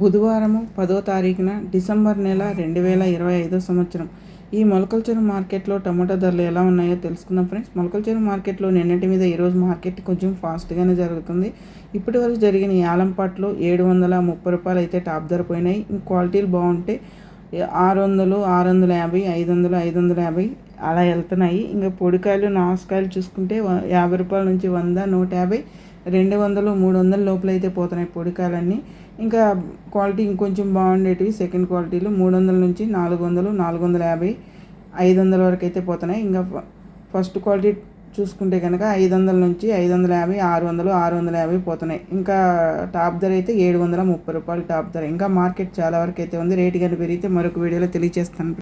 బుధవారము పదో తారీఖున డిసెంబర్ నెల రెండు వేల ఇరవై ఐదో సంవత్సరం. ఈ మొలకల చెరువు మార్కెట్లో టమాటా ధరలు ఎలా ఉన్నాయో తెలుసుకుందాం ఫ్రెండ్స్. మొలకల చెరువు మార్కెట్లో నిన్నటి మీద ఈరోజు మార్కెట్ కొంచెం ఫాస్ట్గానే జరుగుతుంది. ఇప్పటి వరకు జరిగిన యాలంపాట్లు ఏడు వందల ముప్పై రూపాయలు అయితే టాప్ ధర పోయినాయి. క్వాలిటీలు బాగుంటే ఆరు వందలు ఆరు వందల యాభై ఐదు వందలు ఐదు వందల యాభై అలా వెళ్తున్నాయి. ఇంకా పొడికాయలు నాసుకాయలు చూసుకుంటే యాభై రూపాయల నుంచి వంద నూట యాభై రెండు వందలు మూడు వందల లోపల అయితే పోతున్నాయి పొడికాయలన్నీ. ఇంకా క్వాలిటీ ఇంకొంచెం బాగుండేటివి సెకండ్ క్వాలిటీలు మూడు వందల నుంచి నాలుగు వందలు నాలుగు వందల యాభై ఐదు వందల వరకు అయితే పోతున్నాయి. ఇంకా ఫస్ట్ క్వాలిటీ చూసుకుంటే కనుక ఐదు వందల నుంచి ఐదు వందల యాభై ఆరు వందలు ఆరు వందల యాభై పోతున్నాయి. ఇంకా టాప్ ధర అయితే ఏడు వందల ముప్పై రూపాయలు టాప్ ధర. ఇంకా మార్కెట్ చాలా వరకు అయితే ఉంది. రేటు కానీ పెరిగితే మరొక వీడియోలో తెలియజేస్తాను.